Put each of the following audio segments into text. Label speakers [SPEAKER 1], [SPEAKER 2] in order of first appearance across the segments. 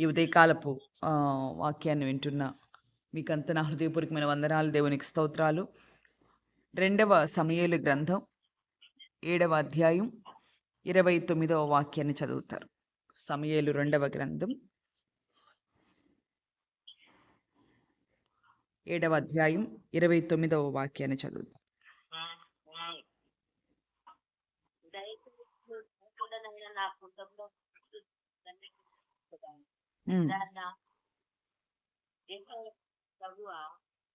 [SPEAKER 1] ఈ ఉదయకాలపు వాక్యాన్ని వింటున్న మీకంత నా హృదయపూర్వకమైన వందనాలు దేవునికి స్తోత్రాలు. రెండవ సమయలు గ్రంథం ఏడవ అధ్యాయం ఇరవై తొమ్మిదవ వాక్యాన్ని చదువుతారు. సమయలు రెండవ గ్రంథం ఏడవ అధ్యాయం ఇరవై తొమ్మిదవ వాక్యాన్ని చదువుతారు.
[SPEAKER 2] నా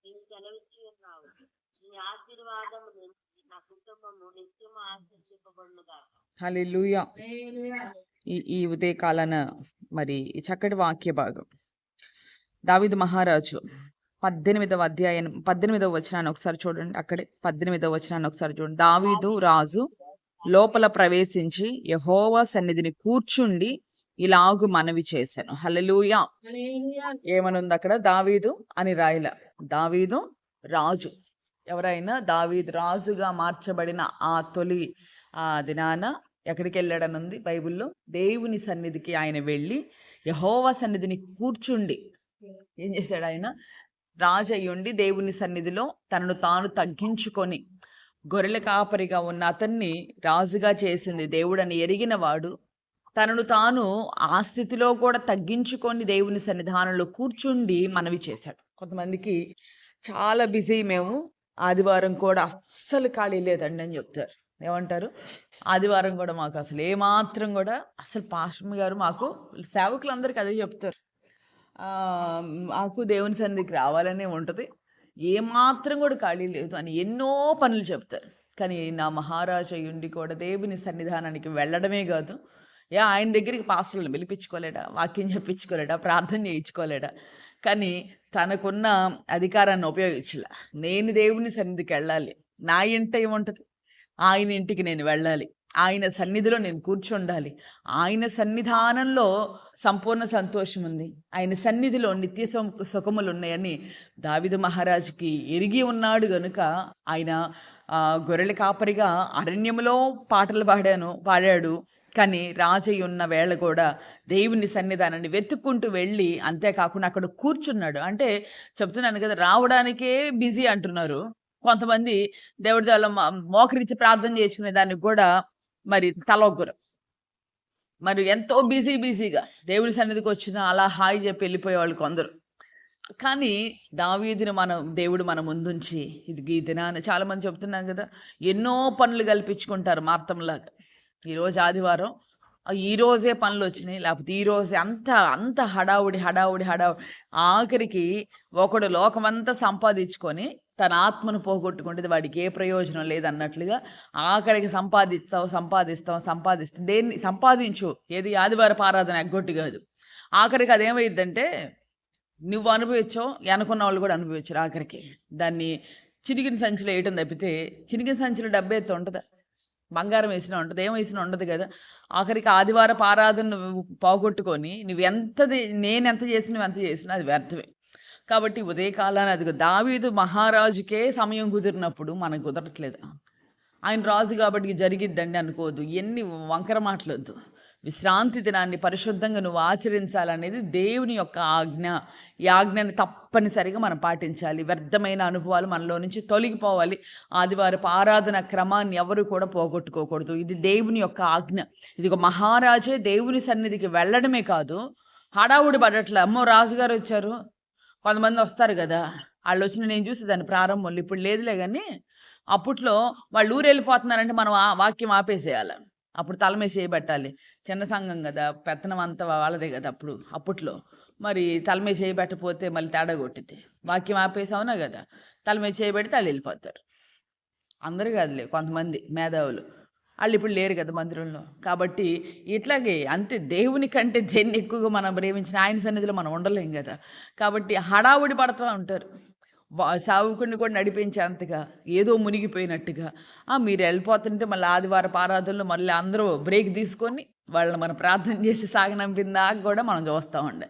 [SPEAKER 2] నేను సెలవిచ్చి ఉన్నావు నీ నా కుటుంబము నిత్యము
[SPEAKER 1] హల్లెలూయా ఈ ఈ ఉదయకాలన మరి ఈ చక్కటి వాక్య భాగం దావిదు మహారాజు పద్దెనిమిదవ అధ్యాయం పద్దెనిమిదవ వచనాన్ని ఒకసారి చూడండి అక్కడే పద్దెనిమిదవ వచనాన్ని ఒకసారి చూడండి దావీదు రాజు లోపల ప్రవేశించి యహోవా సన్నిధిని కూర్చుండి ఇలాగు మనవి చేశాను. హల్లెలూయా. ఏమనుంది అక్కడ? దావీదు అని రాయల. దావీదు రాజు. ఎవరైనా దావీదు రాజుగా మార్చబడిన ఆ తొలి ఆ దినాన ఎక్కడికి వెళ్ళాడనుంది బైబిల్లో దేవుని సన్నిధికి ఆయన వెళ్ళి యహోవా సన్నిధిని కూర్చుండి. ఏం చేశాడు ఆయన? రాజు అయ్యుండి దేవుని సన్నిధిలో తనను తాను తగ్గించుకొని గొర్రెల కాపరిగా ఉన్న అతన్ని రాజుగా చేసింది దేవుడని ఎరిగిన వాడు తనను తాను ఆ స్థితిలో కూడా తగ్గించుకొని దేవుని సన్నిధానంలో కూర్చుండి మనవి చేశాడు. కొంతమందికి చాలా బిజీ మేము. ఆదివారం కూడా అస్సలు ఖాళీ లేదండి అని చెప్తారు. ఏమంటారు? ఆదివారం కూడా మాకు అసలు ఏమాత్రం కూడా అసలు పాస్టమ్ గారు మాకు సేవకులందరికీ అదే చెప్తారు. మాకు దేవుని సన్నిధికి రావాలనే ఉంటుంది. ఏమాత్రం కూడా ఖాళీ లేదు అని ఎన్నో పనులు చెప్తారు. కానీ నా మహారాజు అయ్యుండి కూడా దేవుని సన్నిధానానికి వెళ్ళడమే కాదు. ఏ ఆయన దగ్గరికి పాస్టర్లను పిలిపించుకోలేడా? వాక్యం చెప్పించుకోలేడా? ప్రార్థన చేయించుకోలేడా? కానీ తనకున్న అధికారాన్ని ఉపయోగించలే. నేను దేవుని సన్నిధికి వెళ్ళాలి. నా ఇంట ఏముంటుంది? ఆయన ఇంటికి నేను వెళ్ళాలి. ఆయన సన్నిధిలో నేను కూర్చుండాలి. ఆయన సన్నిధానంలో సంపూర్ణ సంతోషం ఉంది. ఆయన సన్నిధిలో నిత్య సుఖములు ఉన్నాయని దావిదు మహారాజుకి ఎరిగి ఉన్నాడు గనుక ఆయన గొర్రెల కాపరిగా అరణ్యములో పాటలు పాడాను పాడాడు. కానీ రాజయ్య ఉన్న వేళ కూడా దేవుని సన్నిధానాన్ని వెతుక్కుంటూ వెళ్ళి అంతేకాకుండా అక్కడ కూర్చున్నాడు. అంటే చెప్తున్నాను కదా రావడానికే బిజీ అంటున్నారు. కొంతమంది దేవుడి ద్వారా మోకరించి ప్రార్థన చేసుకునే దానికి కూడా మరి తలొగ్గురు. మరి ఎంతో బిజీ బిజీగా దేవుని సన్నిధికి వచ్చిన అలా హాయి చెప్పి వెళ్ళిపోయే వాళ్ళు కొందరు. కానీ దావీదిని మనం దేవుడు మన ముందుంచి ఇది ఈ దినాన్ని చాలామంది చెప్తున్నాం కదా ఎన్నో పనులు కల్పించుకుంటారు మార్తంలాగా. ఈరోజు ఆదివారం ఈరోజే ఈ రోజే పనులు వచ్చినాయి లేకపోతే ఈ రోజే అంత అంత హడావుడి హడావుడి హడావుడి. ఆఖరికి ఒకడు లోకమంతా సంపాదించుకొని తన ఆత్మను పోగొట్టుకుంటే వాడికి ఏ ప్రయోజనం లేదన్నట్లుగా ఆఖరికి సంపాదిస్తావు సంపాదిస్తావు సంపాదిస్తాం దేన్ని సంపాదించు. ఏది ఆదివారపు ఆరాధన ఎగ్గొట్టి కాదు. ఆఖరికి అదేమైందంటే నువ్వు అనుభవించావు అనుకున్న వాళ్ళు కూడా అనుభవించరు ఆఖరికి. దాన్ని చినిగిన సంచిలో వేయటం తప్పితే చినిగిన సంచిలో డబ్బు ఎత్తు ఉంటుందా? బంగారం వేసినా ఉంటుంది ఏం వేసినా ఉండదు కదా. ఆఖరికి ఆదివారపు ఆరాధన పోగొట్టుకొని నువ్వు ఎంతది నేను ఎంత చేసినా నువ్వు ఎంత చేసినా అది వ్యర్థమే. కాబట్టి ఉదయకాలాన్ని అది దావీదు మహారాజుకే సమయం కుదిరినప్పుడు మనకు కుదరట్లేదు. ఆయన రాజు కాబట్టి జరిగిద్దండి అనుకోవద్దు. ఎన్ని వంకర మాటలొద్దు. విశ్రాంతి దినాన్ని పరిశుద్ధంగా నువ్వు ఆచరించాలనేది దేవుని యొక్క ఆజ్ఞ. ఈ ఆజ్ఞని తప్పనిసరిగా మనం పాటించాలి. వ్యర్థమైన అనుభవాలు మనలో నుంచి తొలగిపోవాలి. ఆదివారపు ఆరాధన క్రమాన్ని ఎవరు కూడా పోగొట్టుకోకూడదు. ఇది దేవుని యొక్క ఆజ్ఞ. ఇది ఒక మహారాజే దేవుని సన్నిధికి వెళ్ళడమే కాదు హడావుడి పడట్లే అమ్మో రాజుగారు వచ్చారు. కొంతమంది వస్తారు కదా. వాళ్ళు వచ్చిన నేను చూసి దాని ప్రారంభంలో ఇప్పుడు లేదులే కానీ అప్పట్లో వాళ్ళు ఊరు వెళ్ళిపోతున్నారంటే మనం ఆ వాక్యం ఆపేసేయాలి. అప్పుడు తలమేసి చేయబట్టాలి చేయబెట్టాలి చిన్న సంఘం కదా పెత్తనం అంతా వాళ్ళదే కదా అప్పుడు అప్పట్లో. మరి తలమేసి చేయబెట్టపోతే మళ్ళీ తేడా కొట్టిద్ది. వాక్యం ఆపేసావునా కదా తలమేసి చేయబెడితే వాళ్ళు వెళ్ళిపోతారు. అందరు కాదులే కొంతమంది మేధావులు. వాళ్ళు ఇప్పుడు లేరు కదా మందిరంలో. కాబట్టి ఇట్లాగే అంతే దేవుని కంటే దేన్ని ఎక్కువగా మనం ప్రేమించిన ఆయన సన్నిధిలో మనం ఉండలేం కదా. కాబట్టి హడావుడి పడుతూ ఉంటారు. సావుకుని కూడా నడిపించేంతగా ఏదో మునిగిపోయినట్టుగా. "ఆ, మీరు వెళ్ళిపోతుంటే మళ్ళీ ఆదివారం ఆరాధనలో మళ్ళీ అందరూ బ్రేక్ తీసుకొని వాళ్ళని మనం ప్రార్థన చేసి సాగనంపిన కూడా మనం చూస్తూ ఉండే.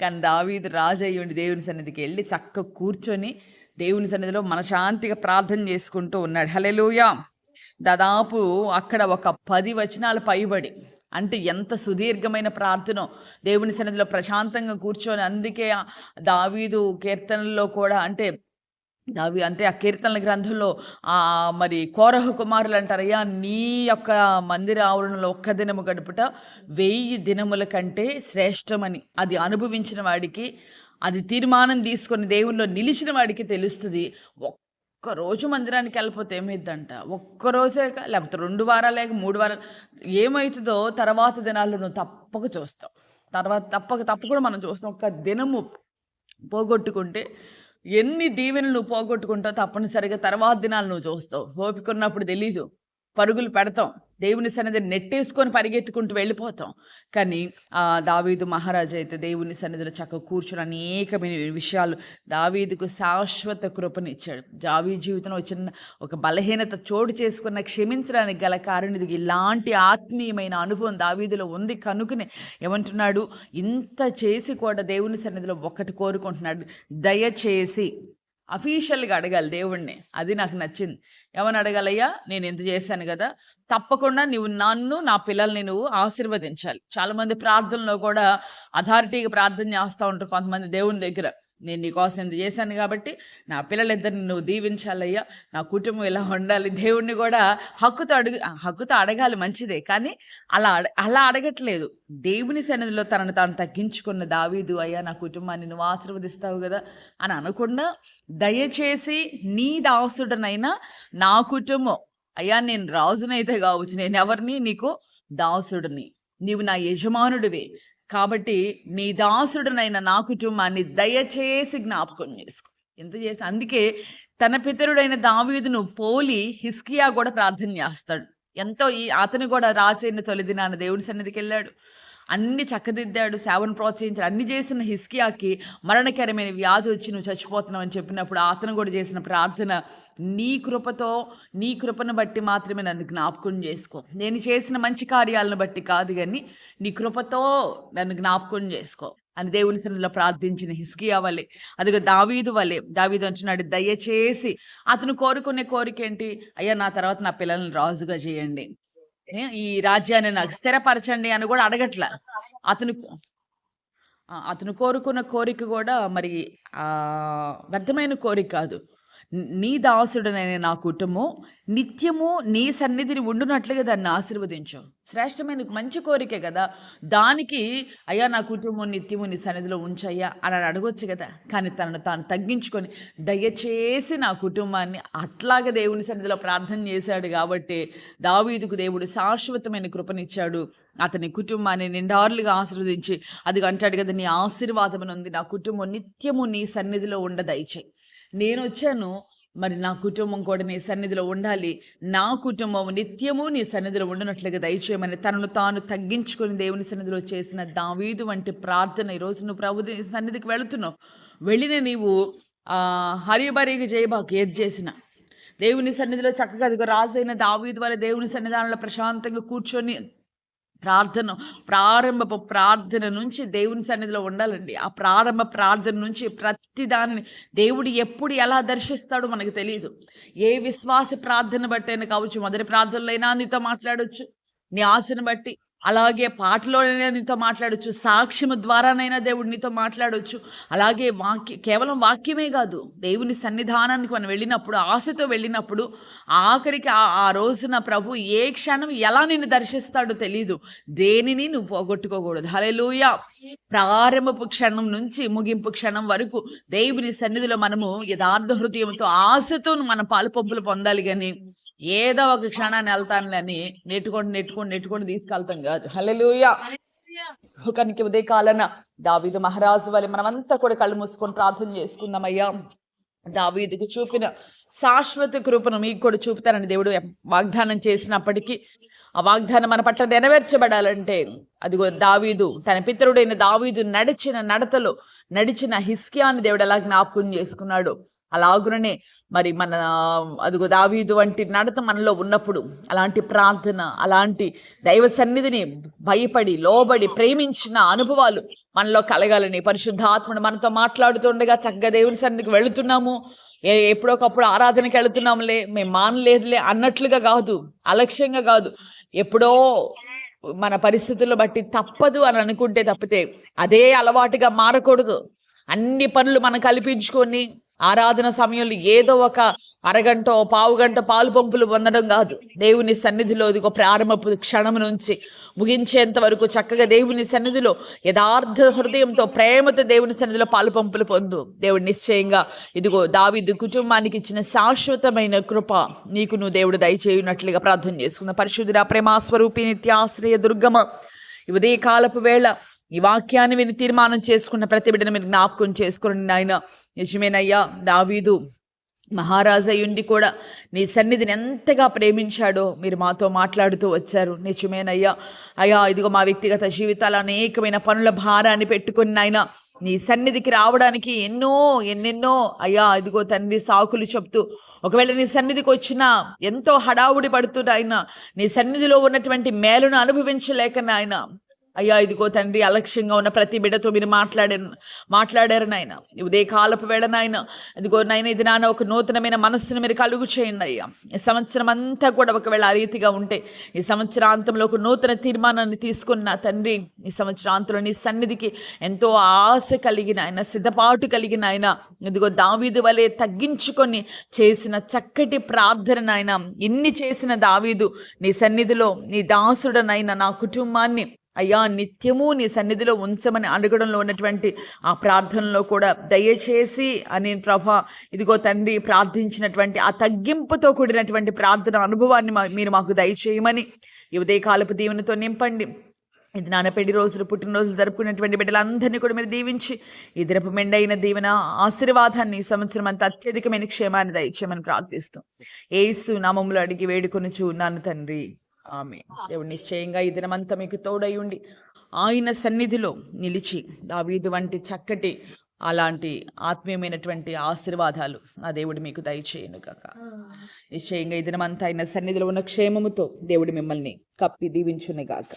[SPEAKER 1] కానీ దావీదు రాజు ఉండి దేవుని సన్నిధికి వెళ్ళి చక్కగా కూర్చొని దేవుని సన్నిధిలో మనశాంతిగా ప్రార్థన చేసుకుంటూ ఉన్నాడు. హలెలుయా దాదాపు అక్కడ ఒక పది వచనాలు పైబడి అంటే ఎంత సుదీర్ఘమైన ప్రార్థన. దేవుని సన్నిధిలో ప్రశాంతంగా కూర్చొని అందుకే దావీదు కీర్తనల్లో కూడా అంటే దావి అంటే ఆ కీర్తనల గ్రంథంలో ఆ మరి కోరహ కుమారులు అంటారయ్యా నీ యొక్క మందిర ఆవరణలో ఒక్క దినము గడుపుట వెయ్యి దినముల కంటే శ్రేష్టమని. అది అనుభవించిన వాడికి అది తీర్మానం తీసుకొని దేవుల్లో నిలిచిన వాడికి తెలుస్తుంది. ఒక్కరోజు మందిరానికి వెళ్ళిపోతే ఏమైద్దంట? ఒక్కరోజే లేకపోతే రెండు వారాలే మూడు వారాలు ఏమవుతుందో తర్వాత దినాల్లో నువ్వు తప్పక చూస్తావు. తర్వాత తప్పక తప్పకుండా మనం చూస్తాం. ఒక్క దినము పోగొట్టుకుంటే ఎన్ని దీవెనలు నువ్వు పోగొట్టుకుంటావు తప్పనిసరిగా తర్వాత దినాలు నువ్వు చూస్తావు. ఓపిక ఉన్నప్పుడు తెలీదు. పరుగులు పెడతాం. దేవుని సన్నిధిని నెట్టేసుకొని పరిగెత్తుకుంటూ వెళ్ళిపోతాం. కానీ ఆ దావీదు మహారాజు అయితే దేవుని సన్నిధిలో చక్కగా కూర్చుని అనేకమైన విషయాలు దావీదుకు శాశ్వత కృపనిచ్చాడు దావీ జీవితంలో చిన్న ఒక బలహీనత చోటు చేసుకున్న క్షమించడానికి గల కారణం ఇలాంటి ఆత్మీయమైన అనుభవం దావీదులో ఉంది. కనుకనే ఏమంటున్నాడు? ఇంత చేసి కూడా దేవుని సన్నిధిలో ఒక్కటి కోరుకుంటున్నాడు. దయచేసి అఫీషియల్గా అడగాలి దేవుణ్ణి. అది నాకు నచ్చింది. ఏమని అడగాలయ్యా? నేను ఎంత చేశాను కదా. తప్పకుండా నువ్వు నన్ను నా పిల్లల్ని నువ్వు ఆశీర్వదించాలి. చాలామంది ప్రార్థనలో కూడా అథారిటీగా ప్రార్థన చేస్తూ ఉంటారు కొంతమంది దేవుని దగ్గర. నేను నీకోసం ఇంత చేశాను కాబట్టి నా పిల్లలిద్దరిని నువ్వు దీవించాలయ్యా. నా కుటుంబం ఇలా ఉండాలి. దేవుణ్ణి కూడా హక్కుతో అడుగు హక్కుతో అడగాలి మంచిదే. కానీ అలా అడ అలా అడగట్లేదు. దేవుని సన్నిధిలో తనను తాను తగ్గించుకున్న దావీదు అయ్యా నా కుటుంబాన్ని నువ్వు ఆశీర్వదిస్తావు కదా అని అనకుండా దయచేసి నీ దాసుడనైనా నా కుటుంబం అయ్యా నేను రాజునైతే కావచ్చు. నేను ఎవరిని? నీకు దాసుడిని. నీవు నా యజమానుడివే. కాబట్టి నీ దాసుడనైన నా కుటుంబాన్ని దయచేసి జ్ఞాపకం చేసుకో. ఎంత చేసి? అందుకే తన పితరుడైన దావీదును పోలి హిస్కియా కూడా ప్రార్థన చేస్తాడు. ఎంతో ఈ అతను కూడా రాజైన తొలి దినాన దేవుని సన్నిధికి వెళ్ళాడు. అన్ని చక్కదిద్దాడు సేవను ప్రోత్సహించాడు. అన్ని చేసిన హిస్కియాకి మరణకరమైన వ్యాధి వచ్చి నువ్వు చచ్చిపోతున్నావు అని చెప్పినప్పుడు అతను కూడా చేసిన ప్రార్థన నీ కృపతో నీ కృపను బట్టి మాత్రమే నన్ను జ్ఞాపకం చేసుకో. నేను చేసిన మంచి కార్యాలను బట్టి కాదు కానీ నీ కృపతో నన్ను జ్ఞాపకం చేసుకో. అని దేవుని సన్నిధిలో ప్రార్థించిన హిస్కియా వలె అదిగో దావీదు వలె దావీదు అంటున్నాడు దయచేసి అతను కోరుకునే కోరిక ఏంటి? అయ్యా నా తర్వాత నా పిల్లల్ని రాజుగా చేయండి. ఈ రాజ్యాన్ని నాకు స్థిరపరచండి అని కూడా అడగట్ల. అతను అతను కోరుకున్న కోరిక కూడా మరి ఆ, వ్యర్థమైన కోరిక కాదు. నీ- దాసుడనైన నా కుటుంబం నిత్యము నీ సన్నిధిని ఉండునట్లుగా దాన్ని ఆశీర్వదించు. శ్రేష్టమైన మంచి కోరికే కదా. దానికి అయ్యా నా కుటుంబం నిత్యము నీ సన్నిధిలో ఉంచయ్యా అని అడగొచ్చు కదా. కానీ తనను తాను తగ్గించుకొని దయచేసి నా కుటుంబాన్ని అట్లాగే దేవుని సన్నిధిలో ప్రార్థన చేశాడు కాబట్టి దావీదుకు దేవుడు శాశ్వతమైన కృపనిచ్చాడు. అతని కుటుంబాన్ని నిండారులుగా ఆశీర్వదించి అది అంటాడు కదా నీ ఆశీర్వాదం ఉంది నా కుటుంబం నిత్యము నీ సన్నిధిలో ఉండ దయచేయి నేను వచ్చాను మరి నా కుటుంబం కూడా నీ సన్నిధిలో ఉండాలి. నా కుటుంబం నిత్యము నీ సన్నిధిలో ఉండనట్లుగా దయచేయమని తనను తాను తగ్గించుకొని దేవుని సన్నిధిలో చేసిన దావీదు వంటి ప్రార్థన ఈరోజు నువ్వు ప్రభు సన్నిధికి వెళుతున్నావు. వెళ్ళిన నీవు హరిబరీకి జయబాకు ఏది చేసినా. దేవుని సన్నిధిలో చక్కగా అదిగో రాజైన దావీదు వల్ల దేవుని సన్నిధానంలో ప్రశాంతంగా కూర్చొని ప్రార్థన ప్రారంభపు ప్రార్థన నుంచి దేవుని సన్నిధిలో ఉండాలండి. ఆ ప్రారంభ ప్రార్థన నుంచి ప్రతి దానిని దేవుడు ఎప్పుడు ఎలా దర్శిస్తాడో మనకు తెలియదు ఏ విశ్వాస ప్రార్థన బట్టి అయినా కావచ్చు మొదటి ప్రార్థనలైనా నీతో మాట్లాడవచ్చు నీ ఆశను బట్టి అలాగే పాటలోనైనా నీతో మాట్లాడొచ్చు సాక్ష్యము ద్వారానైనా దేవుడు నీతో మాట్లాడవచ్చు అలాగే వాక్య కేవలం వాక్యమే కాదు దేవుని సన్నిధానానికి మనం వెళ్ళినప్పుడు ఆశతో వెళ్ళినప్పుడు ఆఖరికి ఆ ఆ రోజున ప్రభు ఏ క్షణం ఎలా నిన్ను దర్శిస్తాడో తెలీదు. దేనిని నువ్వు పోగొట్టుకోకూడదు. హల్లెలూయా. ప్రారంభపు క్షణం నుంచి ముగింపు క్షణం వరకు దేవుని సన్నిధిలో మనము యథార్థ హృదయంతో ఆశతో మన పాలు పొందాలి కానీ ఏదో ఒక క్షణాన్ని వెళ్తానులే అని నెట్టుకొని నెట్టుకొని నెట్టుకొని తీసుకెళ్తాం కాదు. హల్లెలూయా. కనుక ఉదయ కాలన దావీదు మహారాజు వల్ల మనమంతా కూడా కళ్ళు మూసుకొని ప్రార్థన చేసుకుందామయ్యా. దావీదుకు చూపిన శాశ్వత కృపను మీకు కూడా చూపుతారని దేవుడు వాగ్దానం చేసినప్పటికీ ఆ వాగ్దానం మన పట్ల నెరవేర్చబడాలంటే అదిగో దావీదు తన పితరుడైన దావీదు నడిచిన నడతలో నడిచిన హిస్కియాని దేవుడు ఎలా జ్ఞాపకం చేసుకున్నాడు. అలాగుననే మరి మన అదిగో దావీదు వంటి నడత మనలో ఉన్నప్పుడు అలాంటి ప్రార్థన అలాంటి దైవ సన్నిధిని భయపడి లోబడి ప్రేమించిన అనుభవాలు మనలో కలగాలని పరిశుద్ధాత్మను మనతో మాట్లాడుతుండగా చక్కగా దేవుని సన్నిధికి వెళుతున్నాము. ఏ ఎప్పుడొకప్పుడు ఆరాధనకి వెళుతున్నాములే మేము మానలేదులే అన్నట్లుగా కాదు అలక్ష్యంగా కాదు. ఎప్పుడో మన పరిస్థితులు బట్టి తప్పదు అని అనుకుంటే తప్పితే అదే అలవాటుగా మారకూడదు. అన్ని పనులు మనం కల్పించుకొని ఆరాధన సమయంలో ఏదో ఒక అరగంట పావు గంట పాలు పంపులు పొందడం కాదు. దేవుని సన్నిధిలో ఇదిగో ప్రారంభపు క్షణం నుంచి ముగించేంత వరకు చక్కగా దేవుని సన్నిధిలో యథార్థ హృదయంతో ప్రేమతో దేవుని సన్నిధిలో పాలు పంపులు పొందు. దేవుడు నిశ్చయంగా ఇదిగో దావిదు కుటుంబానికి ఇచ్చిన శాశ్వతమైన కృప నీకు నువ్వు దేవుడు దయచేయునట్లుగా ప్రార్థన చేసుకున్న పరిశుద్ధుడ ప్రేమాస్వరూపి నిత్యాశ్రయ దుర్గమ ఉదయకాలపు వేళ ఈ వాక్యాన్ని విని తీర్మానం చేసుకున్న ప్రతి బిడ్డను మీరు జ్ఞాపకం చేసుకోండి నాయన. నిజమేనయ్యా దావీదు మహారాజయ్యుండి కూడా నీ సన్నిధిని ఎంతగా ప్రేమించాడో మీరు మాతో మాట్లాడుతూ వచ్చారు. నిజమేనయ్యా అయ్యా ఇదిగో మా వ్యక్తిగత జీవితాలు అనేకమైన పనుల భారాన్ని పెట్టుకుని నాయన నీ సన్నిధికి రావడానికి ఎన్నో ఎన్నెన్నో అయ్యా ఇదిగో తండ్రి సాకులు చెప్తూ ఒకవేళ నీ సన్నిధికి వచ్చినా ఎంతో హడావుడి పడుతూ నాయన నీ సన్నిధిలో ఉన్నటువంటి మేలును అనుభవించలేక నాయన అయ్యా ఇదిగో తండ్రి అలక్ష్యంగా ఉన్న ప్రతి బిడ్డతో మీరు మాట్లాడారు మాట్లాడారు నాయన. ఉదయ కాలపు వేళ నాయన. ఇదిగో నాయన ఇది నాన్న ఒక నూతనమైన మనస్సును మీరు కలుగు చేయండి అయ్యా. ఈ సంవత్సరం అంతా కూడా ఒకవేళ ఆ రీతిగా ఉంటే ఈ సంవత్సరాంతంలో ఒక నూతన తీర్మానాన్ని తీసుకున్న తండ్రి ఈ సంవత్సరాంతంలో నీ సన్నిధికి ఎంతో ఆశ కలిగిన ఆయన సిద్ధపాటు కలిగిన ఆయన ఇదిగో దావీదు వలె తగ్గించుకొని చేసిన చక్కటి ప్రార్థన నాయన. ఇన్ని చేసిన దావీదు నీ సన్నిధిలో నీ దాసుడనైనా నా కుటుంబాన్ని అయ్యా నిత్యము నీ సన్నిధిలో ఉంచమని అడగడంలో ఉన్నటువంటి ఆ ప్రార్థనలో కూడా దయచేసి అని ప్రభా ఇదిగో తండ్రి ప్రార్థించినటువంటి ఆ తగ్గింపుతో కూడినటువంటి ప్రార్థన అనుభవాన్ని మీరు మాకు దయచేయమని ఈ ఉదయకాలపు దీవెనతో నింపండి. ఇది నాన్న పెళ్ళి రోజులు పుట్టినరోజులు జరుపుకున్నటువంటి బిడ్డలందరినీ కూడా మీరు దీవించి ఈ దినపు మెండైన దీవెన ఆశీర్వాదాన్ని సంవత్సరం అంత అత్యధికమైన క్షేమాన్ని దయచేయమని ప్రార్థిస్తూ. ఏసు నామములు అడిగి వేడుకొని చూన్నాను తండ్రి. ఆమె. దేవుడు నిశ్చయంగా ఈ దినమంతా మీకు తోడై ఉండి ఆయన సన్నిధిలో నిలిచి దావీదు వంటి చక్కటి అలాంటి ఆత్మీయమైనటువంటి ఆశీర్వాదాలు నా దేవుడు మీకు దయచేయను కాక నిశ్చయంగా ఈ దినమంతా ఆయన సన్నిధిలో ఉన్న క్షేమముతో దేవుడు మిమ్మల్ని కప్పి దీవించును గాక.